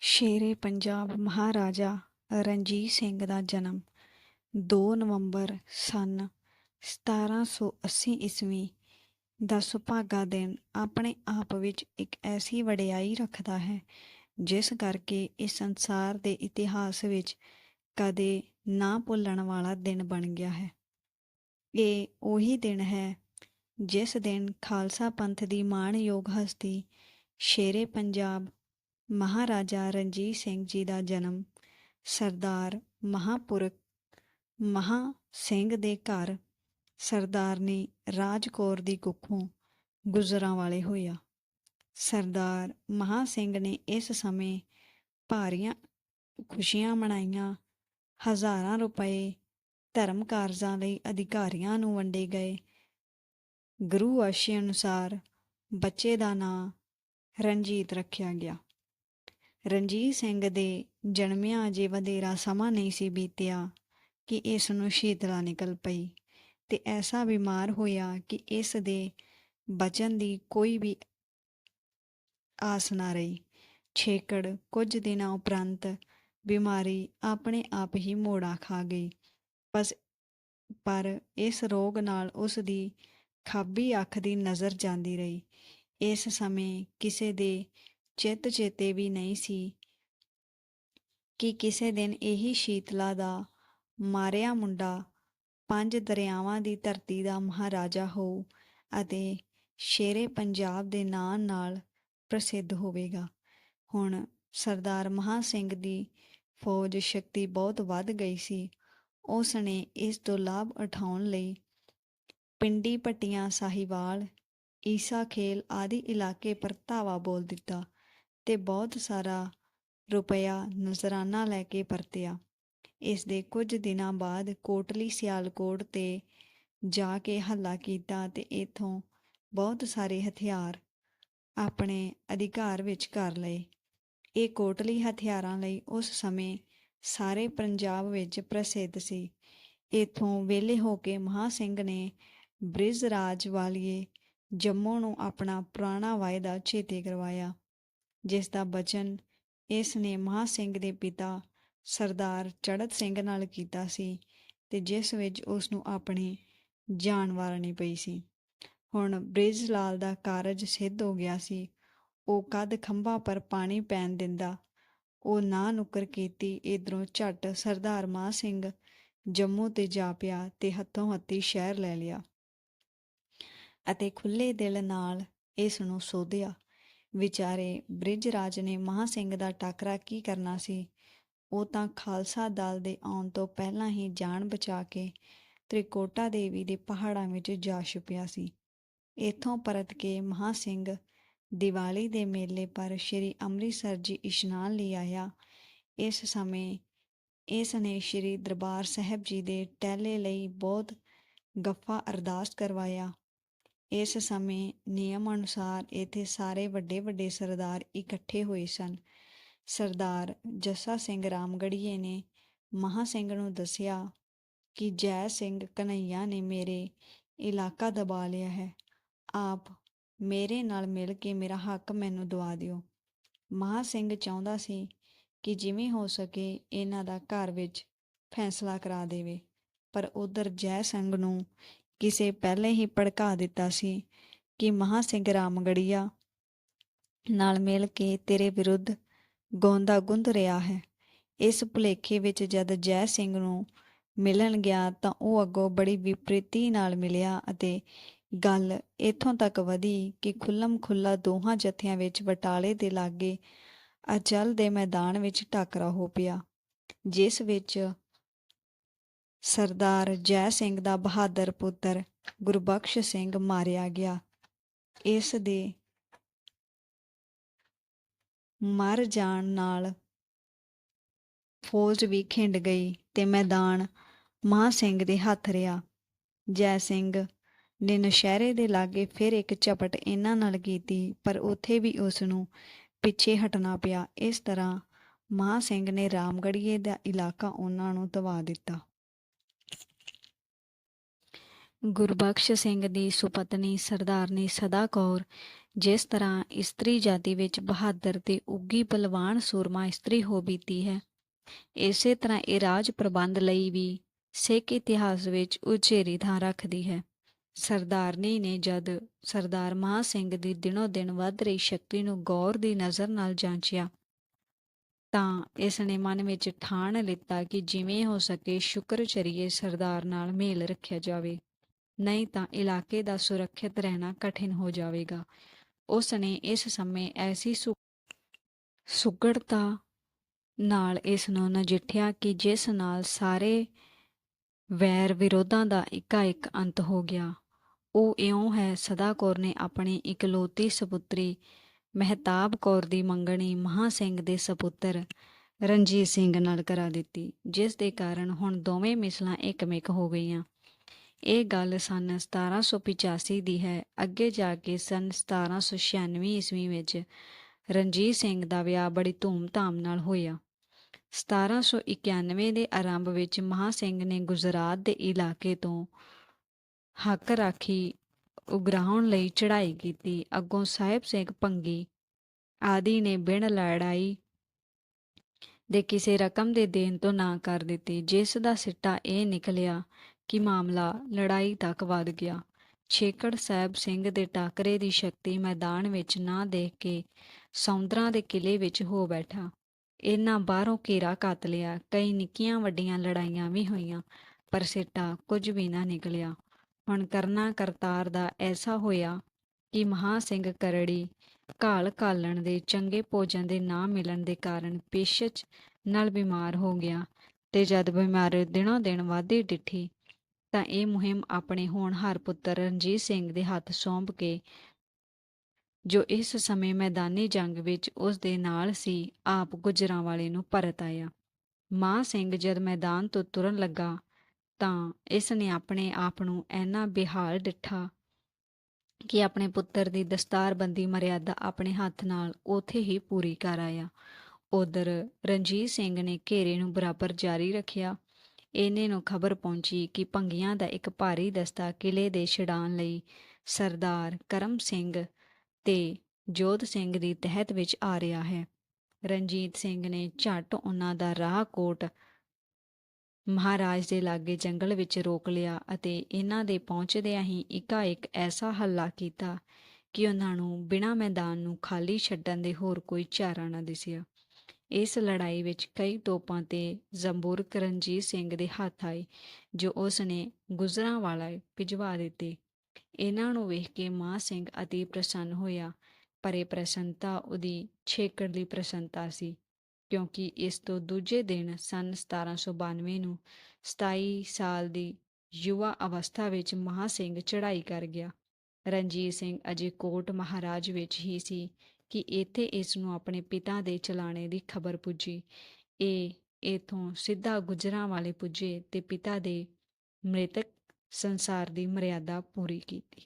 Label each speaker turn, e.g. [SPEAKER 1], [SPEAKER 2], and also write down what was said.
[SPEAKER 1] ਸ਼ੇਰੇ ਪੰਜਾਬ ਮਹਾਰਾਜਾ ਰਣਜੀਤ ਸਿੰਘ ਦਾ ਜਨਮ 2 ਨਵੰਬਰ ਸੰਨ 1780 ਈਸਵੀ ਦਾ ਸੁਭਾਗਾ ਦਿਨ ਆਪਣੇ ਆਪ ਵਿੱਚ ਇੱਕ ਐਸੀ ਵਡਿਆਈ ਰੱਖਦਾ ਹੈ, ਜਿਸ ਕਰਕੇ ਇਹ ਸੰਸਾਰ ਦੇ ਇਤਿਹਾਸ ਵਿੱਚ ਕਦੇ ਨਾ ਭੁੱਲਣ ਵਾਲਾ ਦਿਨ ਬਣ ਗਿਆ ਹੈ। ਇਹ ਉਹੀ ਦਿਨ ਹੈ ਜਿਸ ਦਿਨ ਖਾਲਸਾ ਪੰਥ ਦੀ ਮਾਣਯੋਗ ਹਸਤੀ ਸ਼ੇਰੇ ਪੰਜਾਬ ਮਹਾਰਾਜਾ ਰਣਜੀਤ ਸਿੰਘ ਜੀ ਦਾ ਜਨਮ ਸਰਦਾਰ ਮਹਾਪੁਰਖ ਮਹਾ ਸਿੰਘ ਦੇ ਘਰ ਸਰਦਾਰਨੀ ਰਾਜਕੌਰ ਦੀ ਕੁੱਖੋਂ ਗੁਜਰਾਂ ਵਾਲੇ ਹੋਇਆ। ਸਰਦਾਰ ਮਹਾ ਸਿੰਘ ਨੇ ਇਸ ਸਮੇਂ ਭਾਰੀਆਂ ਖੁਸ਼ੀਆਂ ਮਨਾਈਆਂ। ਹਜ਼ਾਰਾਂ ਰੁਪਏ ਧਰਮ ਕਾਰਜਾਂ ਲਈ ਅਧਿਕਾਰੀਆਂ ਨੂੰ ਵੰਡੇ ਗਏ। ਗੁਰੂ ਆਸ਼ੇ ਅਨੁਸਾਰ ਬੱਚੇ ਦਾ ਨਾਂ ਰਣਜੀਤ ਰੱਖਿਆ ਗਿਆ। ਰਣਜੀਤ ਸਿੰਘ ਦੇ ਜਨਮਿਆ ਅਜੇ ਵਧੇਰਾ ਸਮਾਂ ਨਹੀਂ ਸੀ ਬੀਤਿਆ ਕਿ ਇਸ ਨੂੰ ਸ਼ੀਤਲਾ ਨਿਕਲ ਪਈ ਤੇ ਐਸਾ ਬਿਮਾਰ ਹੋਇਆ ਕਿ ਇਸ ਦੇ ਬਚਨ ਦੀ ਕੋਈ ਵੀ ਆਸ ਨਾ ਰਹੀ। ਛੇਕੜ ਕੁਝ ਦਿਨਾਂ ਉਪਰੰਤ ਬਿਮਾਰੀ ਆਪਣੇ ਆਪ ਹੀ ਮੋੜਾ ਖਾ ਗਈ। ਬਸ, ਪਰ ਇਸ ਰੋਗ ਨਾਲ ਉਸ ਦੀ ਖੱਬੀ ਅੱਖ ਦੀ ਨਜ਼ਰ ਜਾਂਦੀ ਰਹੀ। ਇਸ ਸਮੇਂ ਕਿਸੇ ਦੇ ਚਿੱਤ ਚੇਤੇ ਵੀ ਨਹੀਂ ਸੀ ਕਿ ਕਿਸੇ ਦਿਨ ਇਹੀ ਸ਼ੀਤਲਾ ਦਾ ਮਾਰਿਆ ਮੁੰਡਾ ਪੰਜ ਦਰਿਆਵਾਂ ਦੀ ਧਰਤੀ ਦਾ ਮਹਾਰਾਜਾ ਹੋਊ ਅਤੇ ਸ਼ੇਰੇ ਪੰਜਾਬ ਦੇ ਨਾਂ ਨਾਲ ਪ੍ਰਸਿੱਧ ਹੋਵੇਗਾ। ਹੁਣ ਸਰਦਾਰ ਮਹਾ ਸਿੰਘ ਦੀ ਫੌਜ ਸ਼ਕਤੀ ਬਹੁਤ ਵੱਧ ਗਈ ਸੀ। ਉਸ ਨੇ ਇਸ ਤੋਂ ਲਾਭ ਉਠਾਉਣ ਲਈ ਪਿੰਡੀ ਪੱਟੀਆਂ ਸਾਹੀਵਾਲ, ਈਸਾ ਖੇਲ ਆਦਿ ਇਲਾਕੇ ਪਰ ਧਾਵਾ ਬੋਲ ਦਿੱਤਾ। ਤੇ ਬਹੁਤ ਸਾਰਾ ਰੁਪਇਆ ਨਜ਼ਰਾਨਾ ਲੈ ਕੇ ਪਰਤਿਆ। ਇਸ ਦੇ ਕੁਝ ਦਿਨਾਂ ਬਾਅਦ ਕੋਟਲੀ ਸਿਆਲਕੋਟ ਤੇ ਜਾ ਕੇ ਹੱਲਾ ਕੀਤਾ ਤੇ ਇਥੋਂ ਬਹੁਤ ਸਾਰੇ ਹਥਿਆਰ ਆਪਣੇ ਅਧਿਕਾਰ ਵਿੱਚ ਕਰ ਲਏ। ਇਹ ਕੋਟਲੀ ਹਥਿਆਰਾਂ ਲਈ ਉਸ ਸਮੇਂ ਸਾਰੇ ਪੰਜਾਬ ਵਿੱਚ ਪ੍ਰਸਿੱਧ ਸੀ। ਇਥੋਂ ਵੇਲੇ ਹੋ ਕੇ ਮਹਾ ਸਿੰਘ ਨੇ ਬ੍ਰਿਜ ਰਾਜ ਵਾਲੀਏ ਜੰਮੂ ਨੂੰ ਆਪਣਾ ਪੁਰਾਣਾ ਵਾਅਦਾ ਚੇਤੇ ਕਰਵਾਇਆ। ਜਿਸ ਦਾ ਬਚਨ ਇਸ ਨੇ ਮਹਾ ਸਿੰਘ ਦੇ ਪਿਤਾ ਸਰਦਾਰ ਚੜਤ ਸਿੰਘ ਨਾਲ ਕੀਤਾ ਸੀ ਤੇ ਜਿਸ ਵਿੱਚ ਉਸ ਨੂੰ ਆਪਣੀ ਜਾਨ ਵਾਰਨੀ ਪਈ ਸੀ। ਹੁਣ ਬ੍ਰਿਜ ਲਾਲ ਦਾ ਕਾਰਜ ਸਿੱਧ ਹੋ ਗਿਆ ਸੀ। ਉਹ ਕਦ ਖੰਭਾਂ ਪਰ ਪਾਣੀ ਪੈਣ ਦਿੰਦਾ। ਉਹ ਨਾ ਨੁਕਰ ਕੀਤੀ ਇਧਰੋਂ ਝੱਟ ਸਰਦਾਰ ਮਾਹ ਸਿੰਘ ਜੰਮੂ ਤੇ ਜਾ ਪਿਆ ਤੇ ਹੱਥੋਂ ਹੱਥੀ ਸ਼ਹਿਰ ਲੈ ਲਿਆ ਅਤੇ ਖੁੱਲੇ ਦਿਲ ਨਾਲ ਇਸ ਨੂੰ ਸੋਧਿਆ। ਵਿਚਾਰੇ ਬ੍ਰਿਜ ਰਾਜ ਨੇ ਮਹਾ ਸਿੰਘ ਦਾ ਟਾਕਰਾ ਕੀ ਕਰਨਾ ਸੀ? ਉਹ ਤਾਂ ਖਾਲਸਾ ਦਲ ਦੇ ਆਉਣ ਤੋਂ ਪਹਿਲਾਂ ਹੀ ਜਾਨ ਬਚਾ ਕੇ ਤ੍ਰਿਕੋਟਾ ਦੇਵੀ ਦੇ ਪਹਾੜਾਂ ਵਿੱਚ ਜਾ ਛੁਪਿਆ ਸੀ। ਇਥੋਂ ਪਰਤ ਕੇ ਮਹਾ ਸਿੰਘ ਦੀਵਾਲੀ ਦੇ ਮੇਲੇ ਪਰ ਸ਼੍ਰੀ ਅੰਮ੍ਰਿਤਸਰ ਜੀ ਇਸ਼ਨਾਨ ਲਈ ਆਇਆ। ਇਸ ਸਮੇਂ ਇਸ ਨੇ ਸ਼੍ਰੀ ਦਰਬਾਰ ਸਾਹਿਬ ਜੀ ਦੇ ਟਹਿਲੇ ਲਈ ਬਹੁਤ ਗੱਫਾ ਅਰਦਾਸ ਕਰਵਾਇਆ। ਇਸ ਸਮੇਂ ਨਿਯਮ ਅਨੁਸਾਰ ਇੱਥੇ ਸਾਰੇ ਵੱਡੇ ਵੱਡੇ ਸਰਦਾਰ ਇਕੱਠੇ ਹੋਏ ਸਨ। ਸਰਦਾਰ ਜੱਸਾ ਸਿੰਘ ਰਾਮਗੜੀਏ ਨੇ ਮਹਾ ਸਿੰਘ ਨੂੰ ਦੱਸਿਆ ਕਿ ਜੈ ਸਿੰਘ ਕਨਈਆ ਨੇ ਮੇਰੇ ਇਲਾਕਾ ਦਬਾ ਲਿਆ ਹੈ। ਆਪ ਮੇਰੇ ਨਾਲ ਮਿਲ ਕੇ ਮੇਰਾ ਹੱਕ ਮੈਨੂੰ ਦਵਾ ਦਿਓ। ਮਹਾ ਸਿੰਘ ਚਾਹੁੰਦਾ ਸੀ ਕਿ ਜਿਵੇਂ ਹੋ ਸਕੇ ਇਹਨਾਂ ਦਾ ਘਰ ਵਿੱਚ ਫੈਸਲਾ ਕਰਾ ਦੇਵੇ, ਪਰ ਉਧਰ ਜੈ ਸਿੰਘ ਨੂੰ ਕਿਸੇ ਪਹਿਲੇ ਹੀ ਭੜਕਾ ਦਿੱਤਾ ਸੀ ਕਿ ਮਹਾ ਸਿੰਘ ਰਾਮਗੜੀਆ ਨਾਲ ਮਿਲ ਕੇ ਤੇਰੇ ਵਿਰੁੱਧ ਗੋਂਦਾ ਗੁੰਦ ਰਿਹਾ ਹੈ। ਇਸ ਭੁਲੇਖੇ ਵਿੱਚ ਜਦ ਜੈ ਸਿੰਘ ਨੂੰ ਮਿਲਣ ਗਿਆ ਤਾਂ ਉਹ ਅੱਗੋਂ ਬੜੀ ਵਿਪਰੀਤੀ ਨਾਲ ਮਿਲਿਆ ਅਤੇ ਗੱਲ ਇਥੋਂ ਤੱਕ ਵਧੀ ਕਿ ਖੁੱਲਮ ਖੁੱਲਾ ਦੋਹਾਂ ਜਥਿਆਂ ਵਿੱਚ ਬਟਾਲੇ ਦੇ ਲਾਗੇ ਅਚਲ ਦੇ ਮੈਦਾਨ ਵਿੱਚ ਟਾਕਰਾ ਹੋ ਪਿਆ, ਜਿਸ ਵਿੱਚ ਸਰਦਾਰ ਜੈ ਸਿੰਘ ਦਾ ਬਹਾਦਰ ਪੁੱਤਰ ਗੁਰਬਖਸ਼ ਸਿੰਘ ਮਾਰਿਆ ਗਿਆ। ਇਸ ਦੇ ਮਰ ਜਾਣ ਨਾਲ ਫੌਜ ਵੀ ਖਿੰਡ ਗਈ ਤੇ ਮੈਦਾਨ ਮਾਂ ਸਿੰਘ ਦੇ ਹੱਥ ਰਿਹਾ। ਜੈ ਸਿੰਘ ਨੇ ਨਸ਼ਹਿਰੇ ਦੇ ਲਾਗੇ ਫਿਰ ਇੱਕ ਝਪਟ ਇਹਨਾਂ ਨਾਲ ਕੀਤੀ, ਪਰ ਉੱਥੇ ਵੀ ਉਸ ਨੂੰ ਪਿੱਛੇ ਹਟਣਾ ਪਿਆ। ਇਸ ਤਰ੍ਹਾਂ ਮਾਂ ਸਿੰਘ ਨੇ ਰਾਮਗੜੀਏ ਦਾ ਇਲਾਕਾ ਉਹਨਾਂ ਨੂੰ ਦਵਾ ਦਿੱਤਾ। ਗੁਰਬਖਸ਼ ਸਿੰਘ ਦੀ ਸੁਪਤਨੀ ਸਰਦਾਰਨੀ ਸਦਾ ਕੌਰ, ਜਿਸ ਤਰ੍ਹਾਂ ਇਸਤਰੀ ਜਾਤੀ ਵਿੱਚ ਬਹਾਦਰ ਤੇ ਉੱਗੀ ਬਲਵਾਨ ਸੂਰਮਾ ਇਸਤਰੀ ਹੋ ਬੀਤੀ ਹੈ। ਇਸੇ ਤਰ੍ਹਾਂ ਇਹ ਰਾਜ ਪ੍ਰਬੰਧ ਲਈ ਵੀ ਸਿੱਖ ਇਤਿਹਾਸ ਵਿੱਚ ਉਚੇਰੀ ਥਾਂ ਰੱਖਦੀ ਹੈ। ਸਰਦਾਰਨੀ ਨੇ ਜਦ ਸਰਦਾਰ ਮਹਾਂ ਸਿੰਘ ਦੀ ਦਿਨੋ ਦਿਨ ਵੱਧ ਰਹੀ ਸ਼ਕਤੀ ਨੂੰ ਗੌਰ ਦੀ ਨਜ਼ਰ ਨਾਲ ਜਾਂਚਿਆ, ਤਾਂ ਇਸ ਨੇ ਮਨ ਵਿੱਚ ਠਾਣ ਲਿੱਤਾ ਕਿ ਜਿਵੇਂ ਹੋ ਸਕੇ ਸ਼ੁਕਰਚਰੀਏ ਸਰਦਾਰ ਨਾਲ ਮੇਲ ਰੱਖਿਆ ਜਾਵੇ। ਨਹੀਂ ਤਾਂ ਇਲਾਕੇ ਦਾ ਸੁਰੱਖਿਅਤ ਰਹਿਣਾ ਕਠਿਨ ਹੋ ਜਾਵੇਗਾ। ਉਸ ਨੇ ਇਸ ਸਮੇਂ ਐਸੀ ਸੁ, ਸੁਗੜਤਾ ਨਾਲ ਇਸ ਨੂੰ ਨਜਿੱਠਿਆ ਕਿ ਜਿਸ ਨਾਲ ਸਾਰੇ ਵੈਰ ਵਿਰੋਧਾਂ ਦਾ ਇੱਕਾ-ਇੱਕ ਅੰਤ ਹੋ ਗਿਆ। ਉਹ ਇਉਂ ਹੈ ਸਦਾ ਕੌਰ ਨੇ ਆਪਣੀ ਇਕਲੌਤੀ ਸਪੁੱਤਰੀ ਮਹਿਤਾਬ ਕੌਰ ਦੀ ਮੰਗਣੀ ਮਹਾਂ ਸਿੰਘ ਦੇ ਸਪੁੱਤਰ ਰਣਜੀਤ ਸਿੰਘ ਨਾਲ ਕਰਾ ਦਿੱਤੀ, ਜਿਸ ਦੇ ਕਾਰਨ ਹੁਣ ਦੋਵੇਂ ਮਿਸਲਾਂ ਇੱਕਮਿਕ ਹੋ ਗਈਆਂ। ਇਹ ਗੱਲ ਸਨ 1785 ਦੀ ਹੈ। ਅੱਗੇ ਜਾ ਕੇ ਸਨ 1796 ਈਸਵੀ ਵਿੱਚ ਰਣਜੀਤ ਸਿੰਘ ਦਾ ਵਿਆਹ ਬੜੀ ਧੂਮ-ਧਾਮ ਨਾਲ ਹੋਇਆ। 1791 ਦੇ ਆਰੰਭ ਵਿੱਚ ਮਹਾਂ ਸਿੰਘ ਨੇ ਗੁਜਰਾਤ ਦੇ ਇਲਾਕੇ ਤੋਂ ਹੱਕ ਰਾਖੀ ਉਗਰਾਉਣ ਲਈ ਚੜ੍ਹਾਈ ਕੀਤੀ। ਅੱਗੋਂ ਸਾਹਿਬ ਸਿੰਘ ਭੰਗੀ ਆਦਿ ਨੇ ਬਿਨ ਲੜਾਈ ਦੇ ਕਿਸੇ ਰਕਮ ਦੇ ਦੇਣ ਤੋਂ ਨਾ ਕਰ ਦਿੱਤੀ। ਜਿਸ ਦਾ ਸਿੱਟਾ ਇਹ ਨਿਕਲਿਆ ਕਿ ਮਾਮਲਾ ਲੜਾਈ ਤੱਕ ਵਧ ਗਿਆ। ਛੇਕੜ ਸਾਹਿਬ ਸਿੰਘ ਦੇ ਟਾਕਰੇ ਦੀ ਸ਼ਕਤੀ ਮੈਦਾਨ ਵਿੱਚ ਨਾ ਦੇਖ ਕੇ ਸੌਂਦਰਾਂ ਦੇ ਕਿਲੇ ਵਿੱਚ ਹੋ ਬੈਠਾ। ਇਹਨਾਂ ਬਾਹਰੋਂ ਘੇਰਾ ਕੱਤ ਲਿਆ। ਕਈ ਨਿੱਕੀਆਂ ਵੱਡੀਆਂ ਲੜਾਈਆਂ ਵੀ ਹੋਈਆਂ, ਪਰ ਸਿੱਟਾ ਕੁਝ ਵੀ ਨਾ ਨਿਕਲਿਆ। ਹੁਣ ਕਰਨਾ ਕਰਤਾਰ ਦਾ ਐਸਾ ਹੋਇਆ ਕਿ ਮਹਾ ਸਿੰਘ ਕਰੜੀ ਘਾਲ ਘਾਲਣ ਦੇ ਚੰਗੇ ਭੋਜਨ ਦੇ ਨਾ ਮਿਲਣ ਦੇ ਕਾਰਨ ਪੇਸ਼ਚ ਨਾਲ ਬਿਮਾਰ ਹੋ ਗਿਆ ਤੇ ਜਦ ਬਿਮਾਰੀ ਦਿਨੋਂ ਦਿਨ ਵਧਦੀ ਡਿੱਠੀ ਤਾਂ ਇਹ ਮੁਹਿੰਮ ਆਪਣੇ ਹੋਣਹਾਰ ਪੁੱਤਰ ਰਣਜੀਤ ਸਿੰਘ ਦੇ ਹੱਥ ਸੌਂਪ ਕੇ ਜੋ ਇਸ ਸਮੇਂ ਮੈਦਾਨੀ ਜੰਗ ਵਿੱਚ ਉਸ ਦੇ ਨਾਲ ਸੀ, ਆਪ ਗੁਜਰਾਂਵਾਲੇ ਨੂੰ ਪਰਤ ਆਇਆ। ਮਾਂ ਸਿੰਘ ਜਦ ਮੈਦਾਨ ਤੋਂ ਤੁਰਨ ਲੱਗਾ ਤਾਂ ਇਸ ਨੇ ਆਪਣੇ ਆਪ ਨੂੰ ਐਨਾ ਬਿਹਾਲ ਡਿੱਠਾ ਕਿ ਆਪਣੇ ਪੁੱਤਰ ਦੀ ਦਸਤਾਰਬੰਦੀ ਮਰਿਆਦਾ ਆਪਣੇ ਹੱਥ ਨਾਲ ਉਥੇ ਹੀ ਪੂਰੀ ਕਰ ਆਇਆ। ਉਧਰ ਰਣਜੀਤ ਸਿੰਘ ਨੇ ਘੇਰੇ ਨੂੰ ਬਰਾਬਰ ਜਾਰੀ ਰੱਖਿਆ। ਇਹਨੇ ਨੂੰ ਖਬਰ ਪਹੁੰਚੀ ਕਿ ਭੰਗੀਆਂ ਦਾ ਇੱਕ ਭਾਰੀ ਦਸਤਾ ਕਿਲੇ ਦੇ ਛਡਾਣ ਲਈ ਸਰਦਾਰ ਕਰਮ ਸਿੰਘ ਤੇ ਜੋਧ ਸਿੰਘ ਦੀ ਤਹਿਤ ਵਿੱਚ ਆ ਰਿਹਾ ਹੈ। ਰਣਜੀਤ ਸਿੰਘ ਨੇ ਝੱਟ ਉਹਨਾਂ ਦਾ ਰਾਹ ਕੋਟ ਮਹਾਰਾਜ ਦੇ ਲਾਗੇ ਜੰਗਲ ਵਿੱਚ ਰੋਕ ਲਿਆ ਅਤੇ ਇਹਨਾਂ ਦੇ ਪਹੁੰਚਦਿਆਂ ਹੀ ਇੱਕਾ ਇੱਕ ਐਸਾ ਹੱਲਾ ਕੀਤਾ ਕਿ ਉਹਨਾਂ ਨੂੰ ਬਿਨਾਂ ਮੈਦਾਨ ਨੂੰ ਖਾਲੀ ਛੱਡਣ ਦੇ ਹੋਰ ਕੋਈ ਚਾਰਾ ਨਾ ਦਿਸਿਆ। ਇਸ ਲੜਾਈ ਵਿੱਚ ਕਈ ਤੋਪਾਂ ਤੇ ਜ਼ੰਬੂਰ ਰਣਜੀਤ ਸਿੰਘ ਦੇ ਹੱਥ ਆਏ, ਜੋ ਉਸ ਨੇ ਗੁਜਰਾਂ ਭਿਜਵਾ ਦਿੱਤੇ। ਇਹਨਾਂ ਨੂੰ ਵੇਖ ਕੇ ਮਾਂ ਸਿੰਘ ਅਤੀ ਪ੍ਰਸੰਨ ਹੋਇਆ, ਪਰ ਇਹ ਪ੍ਰਸੰਨਤਾ ਉਹਦੀ ਛੇਕੜ ਦੀ ਪ੍ਰਸੰਨਤਾ ਸੀ, ਕਿਉਂਕਿ ਇਸ ਤੋਂ ਦੂਜੇ ਦਿਨ ਸਨ 1792 ਨੂੰ 27 ਸਾਲ ਦੀ ਯੁਵਾ ਅਵਸਥਾ ਵਿੱਚ ਮਹਾ ਸਿੰਘ ਚੜ੍ਹਾਈ ਕਰ ਗਿਆ। ਰਣਜੀਤ ਸਿੰਘ ਅਜੇ ਕੋਟ ਮਹਾਰਾਜ ਵਿੱਚ ਹੀ ਸੀ ਕਿ ਇੱਥੇ ਇਸ ਨੂੰ ਆਪਣੇ ਪਿਤਾ ਦੇ ਚਲਾਣੇ ਦੀ ਖਬਰ ਪੁੱਜੀ। ਇਹ ਇਥੋਂ ਸਿੱਧਾ ਗੁਜਰਾਂ ਵਾਲੇ ਪੁੱਜੇ ਤੇ ਪਿਤਾ ਦੇ ਮ੍ਰਿਤਕ ਸੰਸਾਰ ਦੀ ਮਰਿਆਦਾ ਪੂਰੀ ਕੀਤੀ।